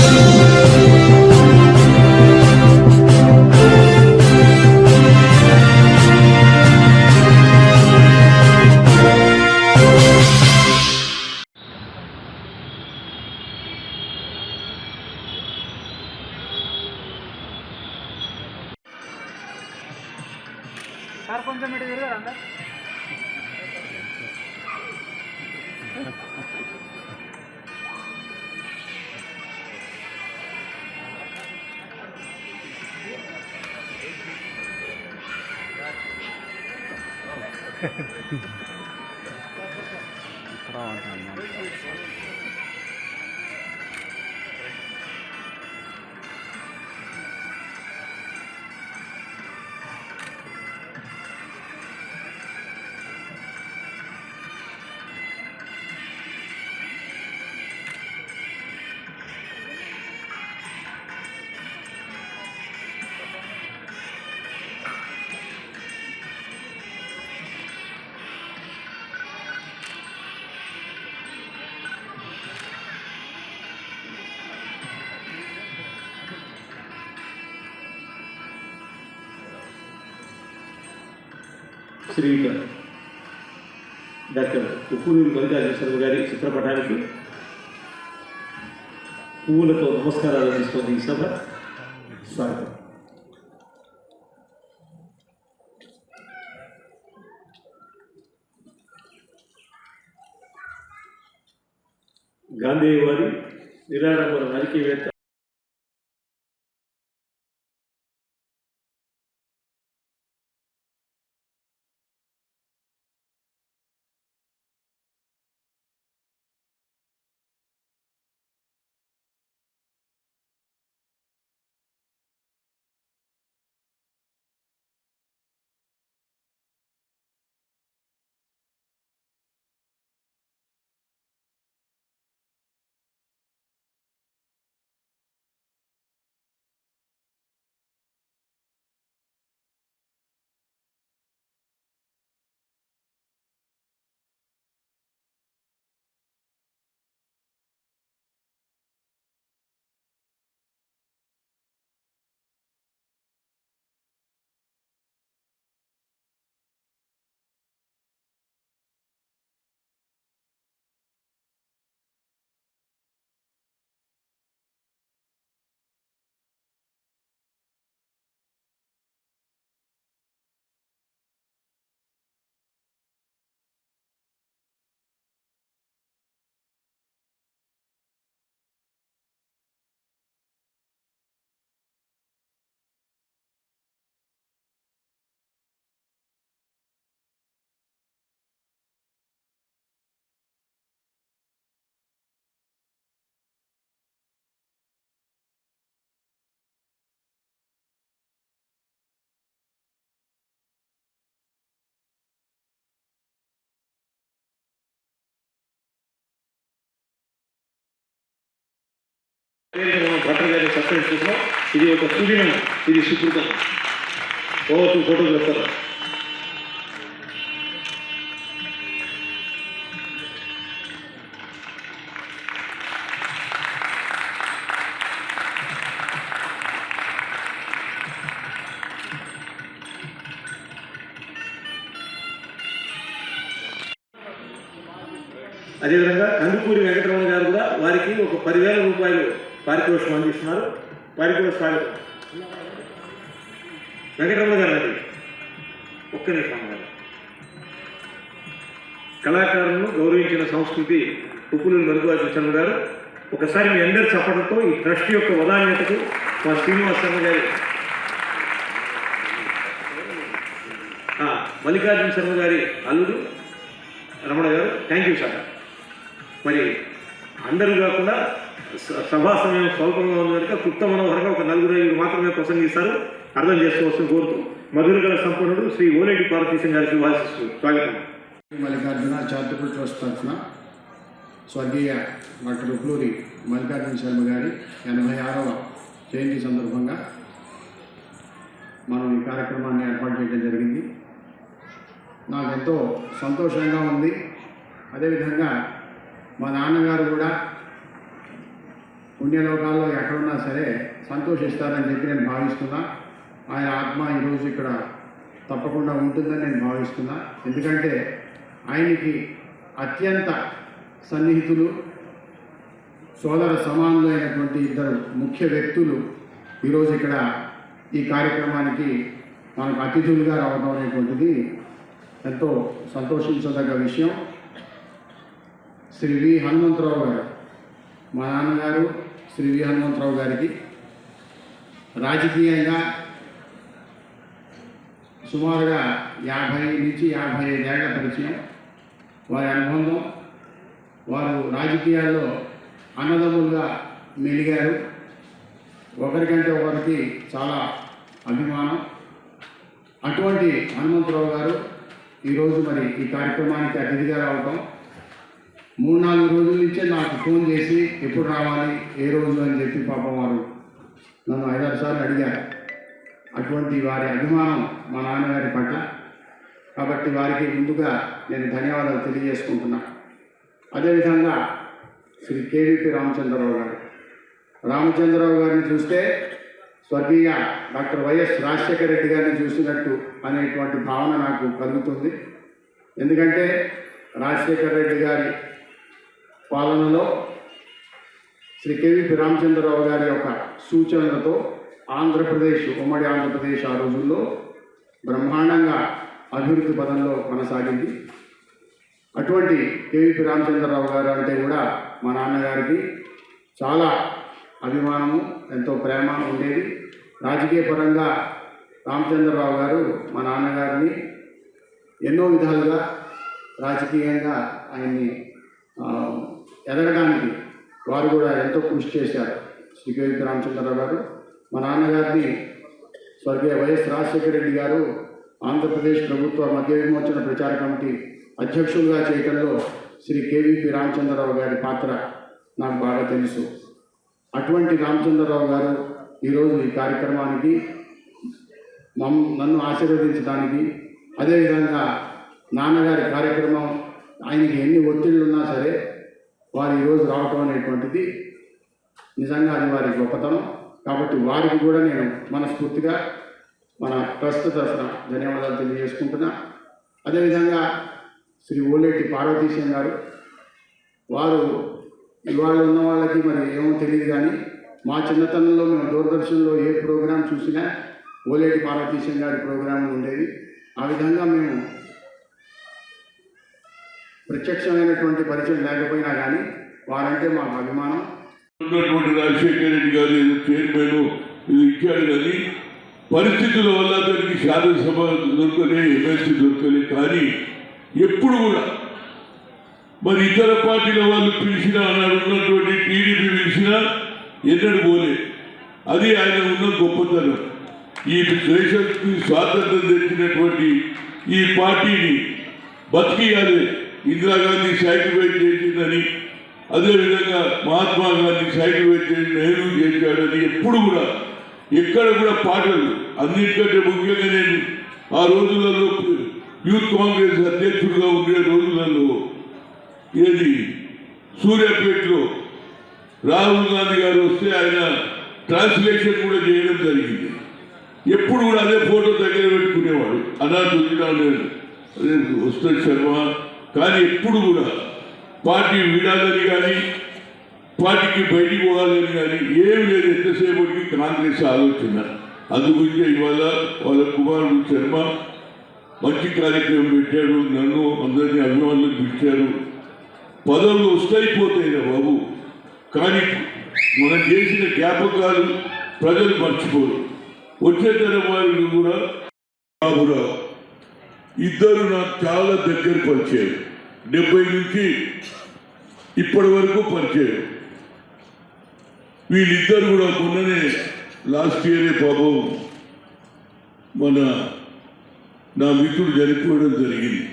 Sir ఇక్కడ శ్రీయుత doctor Uppunoori Mallikarjuna Sharma గారి చిత్రపటానికి పువ్వులతో నమస్కారాలు అందిస్తోంది ఈ సభ. స్వాగతం. గాంధీ వారి నిరాడంబర రాజకీయవేత్త భట్టర్ గారి సత్సంస్కృతం ఇది ఒక సుదినం ఇది సుకృతం ఓ టూ ఫోటోలు పారితోషికం అందిస్తున్నారు వారికి కూడా స్వాగతం వెంకటరమణ గారు అండి ఒక్క నిమిషం గారు కళాకారులను గౌరవించిన సంస్కృతి ఉప్పులు మరుగు గారు ఒకసారి మీ అందరి చెప్పడంతో ఈ ట్రస్ట్ యొక్క ఉదాహరణకు మా శ్రీనివాస్ శర్మ గారి మల్లికార్జున శర్మ గారి అల్లుడు రమణ గారు థ్యాంక్ యూ సార్ మరి అందరూ కాకుండా సభా సమయం స్వల్పంగా ఉంది కనుక క్లుప్త మనోహరంగా ఒక నలుగురు ఐదుగురు మాత్రమే ప్రసంగిస్తారు. అర్థం చేసుకోవాల్సిన కోరుతూ మధురగల సంపన్నుడు శ్రీ ఓలేటి పార్వతీశం గారికి వాసిస్తూ స్వాగతం. మల్లికార్జున చారిటబుల్ ట్రస్ట్ తరఫున స్వర్గీయ డాక్టర్ ఉప్లూరి మల్లికార్జున శర్మ గారి ఎనభై ఆరవ జయంతి సందర్భంగా మనం ఈ కార్యక్రమాన్ని ఏర్పాటు చేయడం జరిగింది. నాకు ఎంతో సంతోషంగా ఉంది. అదేవిధంగా మా నాన్నగారు కూడా పుణ్యలోకాల్లో ఎక్కడున్నా సరే సంతోషిస్తారని చెప్పి నేను భావిస్తున్నా. ఆయన ఆత్మ ఈరోజు ఇక్కడ తప్పకుండా ఉంటుందని నేను భావిస్తున్నా. ఎందుకంటే ఆయనకి అత్యంత సన్నిహితులు సోదర సమానులు అయినటువంటి ఇద్దరు ముఖ్య వ్యక్తులు ఈరోజు ఇక్కడ ఈ కార్యక్రమానికి మనకు అతిథులుగా రావడం అనేటువంటిది ఎంతో సంతోషించదగ్గ విషయం. శ్రీ వి హనుమంతరావు గారు మా నాన్నగారు శ్రీ వి హనుమంతరావు గారికి రాజకీయంగా సుమారుగా యాభై నుంచి యాభై ఐదేళ్ళ పరిచయం. వారి అనుబంధం వారు రాజకీయాల్లో అన్నదమ్ములుగా మెలిగారు. ఒకరికంటే ఒకరికి చాలా అభిమానం. అటువంటి హనుమంతరావు గారు ఈరోజు మరి ఈ కార్యక్రమానికి అతిథిగా రావటం మూడు నాలుగు రోజుల నుంచే నాకు ఫోన్ చేసి ఎప్పుడు రావాలి ఏ రోజు అని చెప్పి పాపం వారు నన్ను ఐదారు సార్లు అడిగారు. అటువంటి వారి అభిమానం మా నాన్నగారి పట్ల. కాబట్టి వారికి ముందుగా నేను ధన్యవాదాలు తెలియజేసుకుంటున్నా. అదేవిధంగా శ్రీ కేవీపీ రామచంద్రరావు గారు. రామచంద్రరావు గారిని చూస్తే స్వర్గీయ డాక్టర్ వైఎస్ రాజశేఖర రెడ్డి గారిని చూసినట్టు అనేటువంటి భావన నాకు కలుగుతుంది. ఎందుకంటే రాజశేఖర రెడ్డి గారి పాలనలో శ్రీ కేవీపీ రామచంద్రరావు గారి యొక్క సూచనలతో ఆంధ్రప్రదేశ్ ఉమ్మడి ఆంధ్రప్రదేశ్ ఆ రోజుల్లో బ్రహ్మాండంగా అభివృద్ధి పదంలో కొనసాగింది. అటువంటి కేవీపీ రామచంద్రరావు గారు అంటే కూడా మా నాన్నగారికి చాలా అభిమానము ఎంతో ప్రేమ ఉండేది. రాజకీయ పరంగా రామచంద్రరావు గారు మా నాన్నగారిని ఎన్నో విధాలుగా రాజకీయంగా ఆయన్ని ఎదగడానికి వారు కూడా ఎంతో కృషి చేశారు. శ్రీ రామచంద్రరావు గారు మా నాన్నగారిని స్వర్గీయ వైఎస్ రాజశేఖర రెడ్డి గారు ఆంధ్రప్రదేశ్ ప్రభుత్వ మద్య విమోచన ప్రచార కమిటీ అధ్యక్షులుగా చేయటంలో శ్రీ కేవీపీ రామచంద్రరావు గారి పాత్ర నాకు బాగా తెలుసు. అటువంటి రామచంద్రరావు గారు ఈరోజు ఈ కార్యక్రమానికి మమ్ నన్ను ఆశీర్వదించడానికి అదేవిధంగా నాన్నగారి కార్యక్రమం ఆయనకి ఎన్ని ఒత్తిళ్ళు ఉన్నా సరే వారు ఈరోజు రావటం అనేటువంటిది నిజంగా అది వారి గొప్పతనం. కాబట్టి వారికి కూడా నేను మనస్ఫూర్తిగా మన ట్రస్ట్ తరఫున ధన్యవాదాలు తెలియజేసుకుంటున్నా. అదేవిధంగా శ్రీ ఓలేటి పార్వతీశం గారు వారు ఇవాళ ఉన్న వాళ్ళకి మరి ఏమో తెలియదు కానీ మా చిన్నతనంలో మేము దూరదర్శన్లో ఏ ప్రోగ్రాం చూసినా ఓలేటి పార్వతీశం గారి ప్రోగ్రాం ఉండేది ఆ విధంగా మేము ప్రత్యక్షమైనటువంటి పరిచయం లేకపోయినా కానీ వారంటే మాకు అభిమానం. ఉన్నటువంటి రాజశేఖర రెడ్డి గారు ఏదో చైర్మన్ ఇది ఇచ్చాడు కానీ పరిస్థితుల వల్ల దానికి శాసనసభ దొరకలే ఎమ్మెల్సీ దొరకలే. కానీ ఎప్పుడు కూడా మరి ఇతర పార్టీల వాళ్ళు పిలిచినా అన్నాడు ఉన్నటువంటి టీడీపీ పిలిచినా ఎన్నడూ పోలే. అది ఆయన ఉన్న గొప్పతనం. ఈ దేశానికి స్వాతంత్రం తెచ్చినటువంటి ఈ పార్టీని బతికియాలి ఇందిరాగాంధీ సాక్రిఫైస్ చేసిందని అదేవిధంగా మహాత్మా గాంధీ సాక్రిఫైస్ చేసి నెహ్రూ చేశాడని ఎప్పుడు కూడా ఎక్కడ కూడా పాటలు అన్నిటికంటే ముఖ్యంగా నేను ఆ రోజులలో యూత్ కాంగ్రెస్ అధ్యక్షుడిగా ఉండే రోజులలో ఏది సూర్యాపేటలో రాహుల్ గాంధీ గారు వస్తే ఆయన ట్రాన్స్లేషన్ కూడా చేయడం జరిగింది. ఎప్పుడు కూడా అదే ఫోటో దగ్గర పెట్టుకునేవాడు. అనాథ వచ్చినాడు అదే శర్మ కానీ ఎప్పుడు కూడా పార్టీ విడాలని కానీ పార్టీకి బయటికి పోవాలని కానీ ఏమి లేదు. ఎంతసేపటికి కాంగ్రెస్ ఆలోచన. అందుగురించి ఇవాళ వాళ్ళ కుమారుడు శర్మ మంచి కార్యక్రమం పెట్టాడు. నన్ను అందరినీ అభిమానులు పిలిచారు. పదవులు వస్తాయి పోతాయిరా బాబు. కానీ మనం చేసిన జ్ఞాపకాలు ప్రజలు మర్చిపోరు. వచ్చే తరం వారిని కూడా బాబురావు ఇద్దరు నాకు చాలా దగ్గర పరిచయం డెబ్బై నుంచి ఇప్పటి వరకు పరిచయం వీళ్ళిద్దరు కూడా మొన్ననే లాస్ట్ ఇయరే పాపం మన నా మిత్రుడు చనిపోవడం జరిగింది.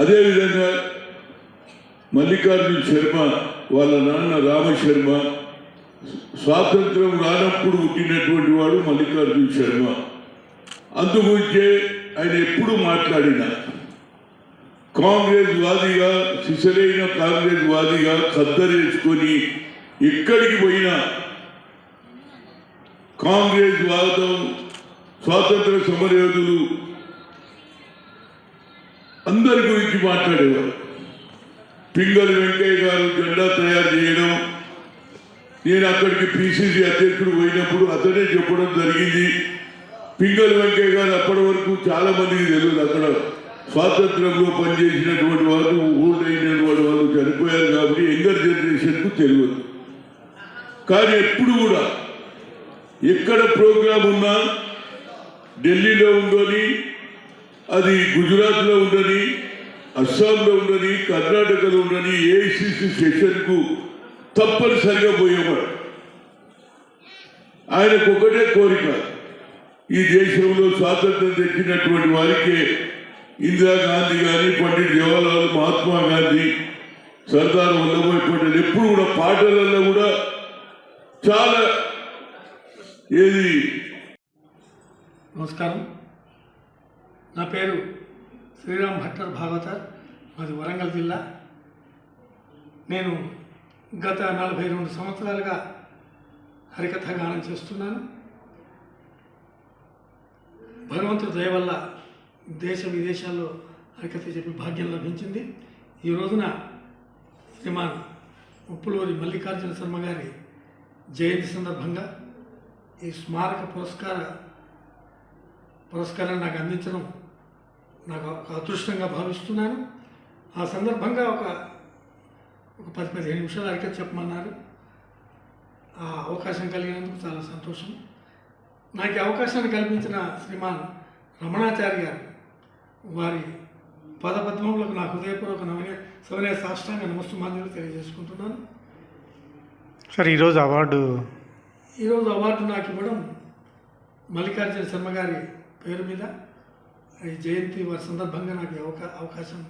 అదేవిధంగా మల్లికార్జున శర్మ వాళ్ళ నాన్న రామశర్మ స్వాతంత్రం రానప్పుడు పుట్టినటువంటి వాడు మల్లికార్జున శర్మ. అందుగురించే ఆయన ఎప్పుడు మాట్లాడిన. కాంగ్రెస్ వాదిగా సిసలైన కాంగ్రెస్ వాదిగా కద్దరేసుకొని ఎక్కడికి పోయినా కాంగ్రెస్ వాదం స్వాతంత్ర సమరయోధులు అందరి గురించి మాట్లాడేవారు. పింగళి వెంకయ్య గారు జెండా తయారు చేయడం నేను అక్కడికి పిసిసి అధ్యక్షుడు పోయినప్పుడు అతనే చెప్పడం జరిగింది. పింగళి వెంకయ్య గారు అప్పటి వరకు చాలా మందికి తెలియదు. అక్కడ స్వాతంత్రంలో పనిచేసినటువంటి వాళ్ళు ఓల్డ్ అయినటువంటి వాళ్ళు చనిపోయారు కాబట్టి యంగర్ జనరేషన్కు తెలియదు. కానీ ఎప్పుడు కూడా ఎక్కడ ప్రోగ్రాం ఉన్నా ఢిల్లీలో ఉందని అది గుజరాత్లో ఉండని అస్సాంలో ఉండని కర్ణాటకలో ఉండని ఏఐసిసి సెషన్కు తప్పనిసరిగా పోయేవాడు. ఆయనకు ఒకటే కోరిక. ఈ దేశంలో స్వాతంత్రం తెచ్చినటువంటి వారికి ఇందిరాగాంధీ కానీ పండిట్ జవహర్లాల్ మహాత్మా గాంధీ సర్దార్ వల్లభాయ్ పటేల్ ఎప్పుడు కూడా పాటలలో కూడా చాలా ఏది నమస్కారం. నా పేరు శ్రీరామ్ భట్టర్ భాగవతర్ మాది వరంగల్ జిల్లా. నేను గత నలభై రెండు సంవత్సరాలుగా హరికథ గానం చేస్తున్నాను. భగవంతుడి దయ వల్ల దేశ విదేశాల్లో హరికథ చెప్పి భాగ్యం లభించింది. ఈ రోజున శ్రీమాన్ ఉప్పులూరి మల్లికార్జున శర్మ గారి జయంతి సందర్భంగా ఈ స్మారక పురస్కార పురస్కారాన్ని నాకు అందించడం నాకు ఒక అదృష్టంగా భావిస్తున్నాను. ఆ సందర్భంగా ఒక ఒక పది పదిహేను నిమిషాలు అరికత చెప్పమన్నారు. ఆ అవకాశం కలిగినందుకు చాలా సంతోషం. నాకు అవకాశాన్ని కల్పించిన శ్రీమాన్ రమణాచారి గారు వారి పదపద్మములకు నాకు హృదయపూర్వక నవనే సవనే సాష్టాంగ నమస్తమాంజలు తెలియజేసుకుంటున్నాను. సార్ ఈరోజు అవార్డు ఈరోజు అవార్డు నాకు ఇవ్వడం మల్లికార్జున శర్మ గారి పేరు మీద ఈ జయంతి వారి సందర్భంగా నాకు అవకాశం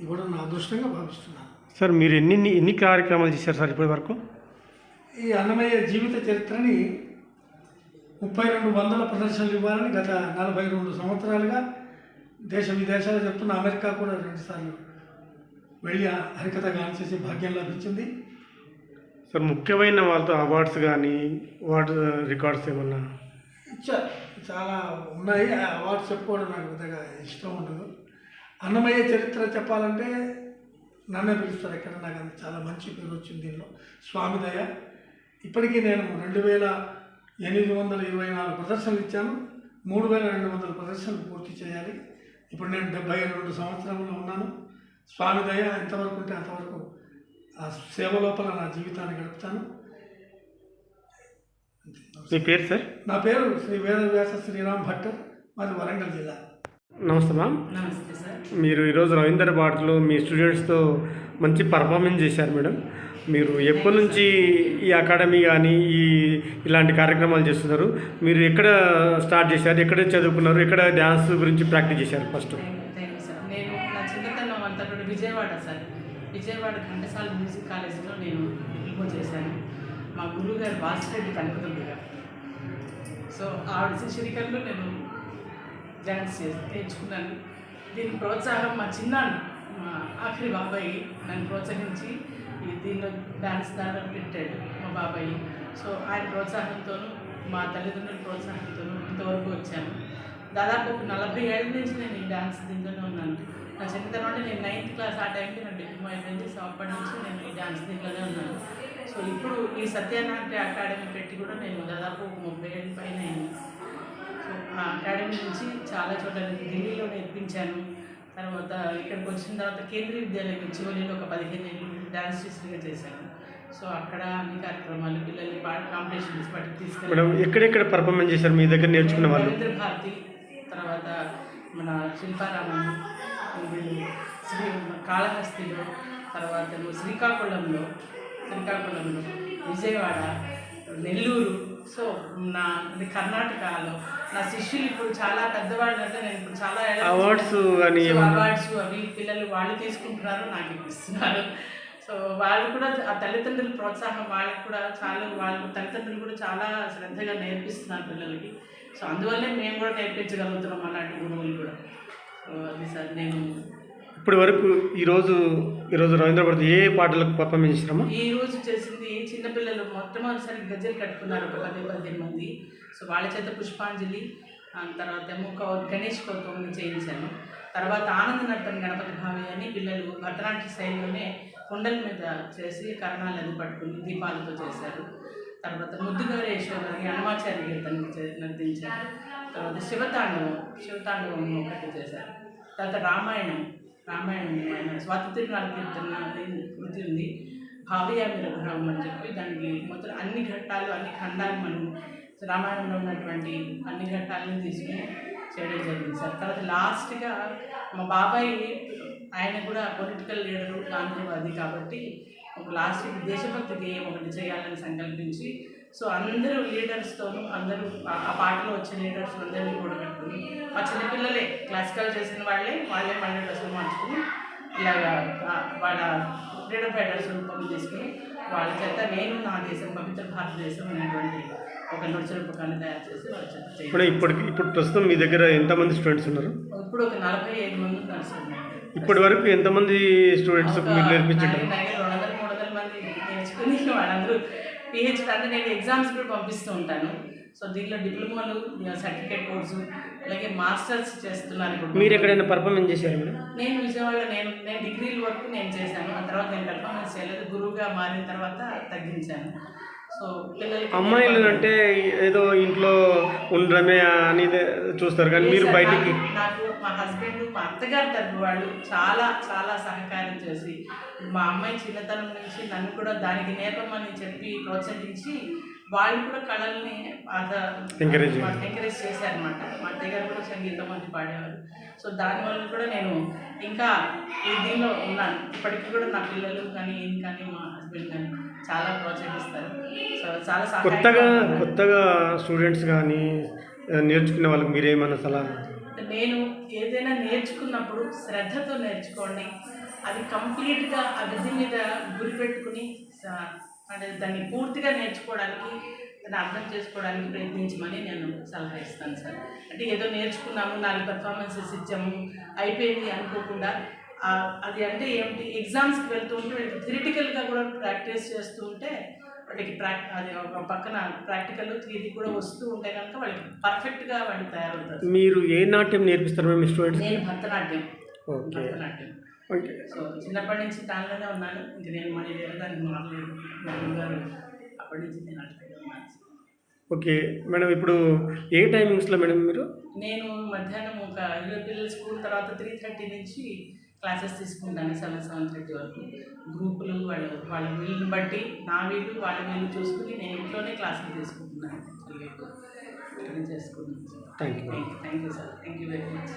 ఇవ్వడం నా అదృష్టంగా భావిస్తున్నాను. సార్ మీరు ఎన్ని ఎన్ని కార్యక్రమాలు చేశారు సార్ ఇప్పటి వరకు? ఈ అన్నమయ్య జీవిత చరిత్రని ముప్పై రెండు వందల ప్రదర్శనలు ఇవ్వాలని గత నలభై రెండు సంవత్సరాలుగా దేశ విదేశాలు చెప్తున్న అమెరికా కూడా రెండుసార్లు వెళ్ళి హరికథ గానం చేసే భాగ్యం లభించింది. సార్ ముఖ్యమైన వాళ్ళతో అవార్డ్స్ కానీ అవార్డు రికార్డ్స్ ఏమన్నా? ఇచ్చారు చాలా ఉన్నాయి. ఆ అవార్డ్స్ చెప్పుకోవడం నాకు పెద్దగా ఇష్టం ఉండదు. అన్నమయ్య చరిత్ర చెప్పాలంటే నన్నే పిలుస్తారు ఎక్కడ నాకు చాలా మంచి పేరు వచ్చింది దీనిలో. స్వామి దయ. ఇప్పటికీ నేను రెండు వేల ఎనిమిది వందల ఇరవై నాలుగు ప్రదర్శనలు ఇచ్చాను. మూడు వేల రెండు వందల ప్రదర్శనలు పూర్తి చేయాలి. ఇప్పుడు నేను డెబ్బై రెండు సంవత్సరంలో ఉన్నాను. స్వామి దయ ఎంతవరకు ఉంటే అంతవరకు ఆ సేవ లోపల నా జీవితాన్ని గడుపుతాను. మీ పేరు సార్? నా పేరు శ్రీ వేదవ్యాస శ్రీరామ్ భట్టర్ మాది వరంగల్ జిల్లా. నమస్తే మ్యామ్. నమస్తే సార్. మీరు ఈరోజు రవీందర్ బాటలో మీ స్టూడెంట్స్తో మంచి పర్ఫార్మెన్స్ చేశారు మేడం. మీరు ఎప్పటి నుంచి ఈ అకాడమీ కానీ ఈ ఇలాంటి కార్యక్రమాలు చేస్తున్నారు? మీరు ఎక్కడ స్టార్ట్ చేశారు? ఎక్కడ చదువుకున్నారు? ఎక్కడ డ్యాన్స్ గురించి ప్రాక్టీస్ చేశారు ఫస్ట్? సార్. నేను నా చిన్నతనం అంతా కూడా విజయవాడ సార్. విజయవాడ ఘంటసాల మ్యూజిక్ కాలేజీలో నేను డిప్లొమా చేశాను. మా గురువు గారు వాసిరెడ్డి కనకదుర్గ గారు. సో ఆవిడ శిష్యరికల్లో నేను డ్యాన్స్ చేసి నేర్చుకున్నాను. దీని ప్రోత్సాహం మా చిన్నాను మా ఆఖరి బాబాయ్ నన్ను ప్రోత్సహించి దీనిలో డాన్స్ దాంట్లో పెట్టాడు మా బాబాయ్. సో ఆయన ప్రోత్సాహంతోనూ మా తల్లిదండ్రుల ప్రోత్సాహంతోనూ ఇంతవరకు వచ్చాను. దాదాపు ఒక నలభై ఏళ్ళ నుంచి నేను ఈ డాన్స్ దీంట్లోనే ఉన్నాను. నా చిన్నతనం అంటే నేను నైన్త్ క్లాస్ ఆ టైంకి నా డిప్లొమా అయిపోయింది. సో అప్పటి నుంచి నేను ఈ డాన్స్ దీంట్లోనే ఉన్నాను. సో ఇప్పుడు ఈ సత్యనాట్య అకాడమీ పెట్టి కూడా నేను దాదాపు ఒక ముప్పై ఏళ్ళ పైన అయింది. సో ఆ అకాడమీ నుంచి చాలా చోట్ల ఢిల్లీలో నేర్పించాను. తర్వాత ఇక్కడికి వచ్చిన తర్వాత కేంద్రీయ విద్యాలయం చివరిలో ఒక పదిహేను ఏళ్ళు డాన్స్ టీచర్గా చేశాను. సో అక్కడ అన్ని కార్యక్రమాలు పిల్లల్ని పాట కాంపిటీషన్స్ వాటికి మేడం తీసుకెళ్ళి ఎక్కడెక్కడ పర్ఫార్మెన్స్ చేశారు? మీ దగ్గర నేర్చుకున్న వాళ్ళు? రవీంద్ర భారతి తర్వాత మన శిల్పారామం శ్రీ కాళహస్తిలో తర్వాత శ్రీకాకుళంలో శ్రీకాకుళంలో విజయవాడ నెల్లూరు. సో నా కర్ణాటకలో నా శిష్యులు ఇప్పుడు చాలా పెద్దవాళ్ళు అంటే నేను ఇప్పుడు చాలా అవార్డ్స్ అవార్డ్స్ అవి పిల్లలు వాళ్ళు తీసుకుంటున్నారు నాకు ఇప్పిస్తున్నారు. సో వాళ్ళు కూడా ఆ తల్లిదండ్రుల ప్రోత్సాహం వాళ్ళకి కూడా చాలా వాళ్ళ తల్లిదండ్రులు కూడా చాలా శ్రద్ధగా నేర్పిస్తున్నారు పిల్లలకి. సో అందువల్లే మేము కూడా నేర్పించగలుగుతున్నాం అన్నట్టు గురువులు కూడా. సో అది సార్ నేను ఇప్పటి వరకు ఈరోజు ఈరోజు రవీంద్ర భారతి ఏ పాటలకు పర్ఫార్మెన్స్ ఈ రోజు చేసింది చిన్నపిల్లలు మొట్టమొదటిసారి గజ్జలు కట్టుకున్నారు ఒక పది పదిహేను మంది. సో వాళ్ళ చేత పుష్పాంజలి ఆ తర్వాత ఏమో గణేష్ కౌతమ్ని చేయించాను. తర్వాత ఆనంద నర్తన గణపతి భావి అని పిల్లలు భరతనాట్య శైలిలోనే కుండల మీద చేసి కరణాలు అది పట్టుకుని దీపాలతో చేశారు. తర్వాత ముద్దుగారి యశోద అని గీతాన్ని నర్తించారు తర్వాత శివతాండవం శివతాండవం ఒకటి చేశారు. తర్వాత రామాయణం రామాయణం ఆయన స్వాతి తిరునాళ్ళ కీర్తన కృతి ఉంది. భావయామి రఘురామం అని చెప్పి దానికి మొత్తం అన్ని ఘట్టాలు అన్ని ఖండాలు మనం రామాయణంలో ఉన్నటువంటి అన్ని ఘట్టాలను తీసుకుని చేయడం జరిగింది సార్. తర్వాత లాస్ట్గా మా బాబాయి ఆయన కూడా పొలిటికల్ లీడరు గాంధీవాది కాబట్టి ఒక లాస్ట్ దేశభక్తి గేయం ఒకటి చేయాలని సంకల్పించి సో అందరూ లీడర్స్తోనూ అందరూ ఆ పాటలో వచ్చిన లీడర్స్ అందరినీ కూడా పెట్టుకుని మా చిన్నపిల్లలే క్లాసికల్ చేసిన వాళ్ళే వాళ్ళే మళ్ళీ డ్రెస్సులు మార్చుకుని ఇలాగా వాళ్ళ ఫ్రీడమ్ ఫైటర్స్ రూపం తీసుకుని వాళ్ళ చేత నేను నా దేశం పవిత్ర భారతదేశం అనేటువంటి ఒక నృత్య రూపకాన్ని తయారు చేసి వాళ్ళ చేత ఇప్పుడు ఇప్పటికి ఇప్పుడు ప్రస్తుతం మీ దగ్గర ఎంతమంది స్టూడెంట్స్ ఉన్నారు ఇప్పుడు ఒక నలభై ఐదు మంది ఉన్నారు సార్ నా దగ్గర. ఇప్పటి వరకు ఎంతమంది స్టూడెంట్స్ మీరు నా నేర్పించారు దగ్గర రెండు వందల మూడు వందల మంది నేర్చుకుని వాళ్ళందరూ పిహెచ్డి అంటే నేను ఎగ్జామ్స్ కూడా పంపిస్తూ ఉంటాను. సో దీంట్లో డిప్లొమాలు సర్టిఫికేట్ కోర్సు అలాగే మాస్టర్స్ చేస్తున్నారు ఇప్పుడు. మీరు ఎక్కడైనా పర్ఫార్మెన్స్ చేశారు నేను విజయవాడలో నేను నేను డిగ్రీల వరకు నేను చేశాను. ఆ తర్వాత నేను పెర్ఫార్మెన్స్ చేయలేదు. గురువుగా మారిన తర్వాత తగ్గించాను. అమ్మాయిలు అంటే ఏదో ఇంట్లో ఉండడమే అనేది చూస్తారు కానీ మీరు బయటికి నాకు- మా హస్బెండ్ మా అత్తగారి తరపు వాళ్ళు చాలా చాలా సహకారం చేసి మా అమ్మాయి చిన్నతనం నుంచి నన్ను కూడా దానికి నేర్పమని చెప్పి ప్రోత్సహించి వాళ్ళు కూడా కళల్ని Encourage ఎంకరేజ్ చేశారనమాట మా అత్తయ్య గారు కూడా సంగీతం అది పాడేవారు. సో దానివల్ల కూడా నేను ఇంకా ఈ దీనిలో ఉన్నాను. ఇప్పటికీ కూడా నా పిల్లలు కానీ ఏం కానీ మా హస్బెండ్ కానీ చాలా ప్రోత్సహిస్తారు సో చాలా కొత్తగా. కొత్తగా స్టూడెంట్స్ కానీ నేర్చుకునే వాళ్ళకి మీరేమైనా సలహా? నేను ఏదైనా నేర్చుకున్నప్పుడు శ్రద్ధతో నేర్చుకోండి. అది కంప్లీట్గా ఆ విధి మీద గురి పెట్టుకుని అంటే దాన్ని పూర్తిగా నేర్చుకోవడానికి దాన్ని అర్థం చేసుకోవడానికి ప్రయత్నించమని నేను సలహా ఇస్తాను సార్. అంటే ఏదో నేర్చుకున్నాము నాలుగు పర్ఫార్మెన్సెస్ ఇచ్చాము అయిపోయింది అనుకోకుండా అది అంటే ఏమిటి? ఎగ్జామ్స్కి వెళ్తూ ఉంటే వీళ్ళకి థిరిటికల్గా కూడా ప్రాక్టీస్ చేస్తూ ఉంటే వాటికి ప్రాక్ అది ఒక పక్కన ప్రాక్టికల్ థియరీ కూడా వస్తూ ఉంటే కనుక వాళ్ళకి పర్ఫెక్ట్గా వాళ్ళు తయారవుతారు. మీరు ఏ నాట్యం నేర్పిస్తారు మేము స్టూడెంట్స్ నేను Bharatanatyam. Okay Bharatanatyam. Okay so చిన్నప్పటి నుంచి దానిలోనే ఉన్నాను. ఇంక నేను మళ్ళీ వేరే దానికి మారలేదు. మా గురుగారు అప్పటి నుంచి నేను అట్లనే ఉన్నాను. ఓకే మేడం ఇప్పుడు ఏ టైమింగ్స్లో మేడం మీరు? నేను మధ్యాహ్నం ఒక ఇరవై పిల్లల స్కూల్ తర్వాత త్రీ థర్టీ నుంచి క్లాసెస్ తీసుకుంటాను సెవెన్ సెవెన్ థర్టీ వరకు గ్రూపులు వాళ్ళ వాళ్ళ వీళ్ళని బట్టి నా వీళ్ళు వాళ్ళ వీళ్ళు చూసుకుని నేను ఇంట్లోనే క్లాసులు తీసుకుంటున్నాను. చేసుకుంటున్నాను thank you thank you sir thank you very much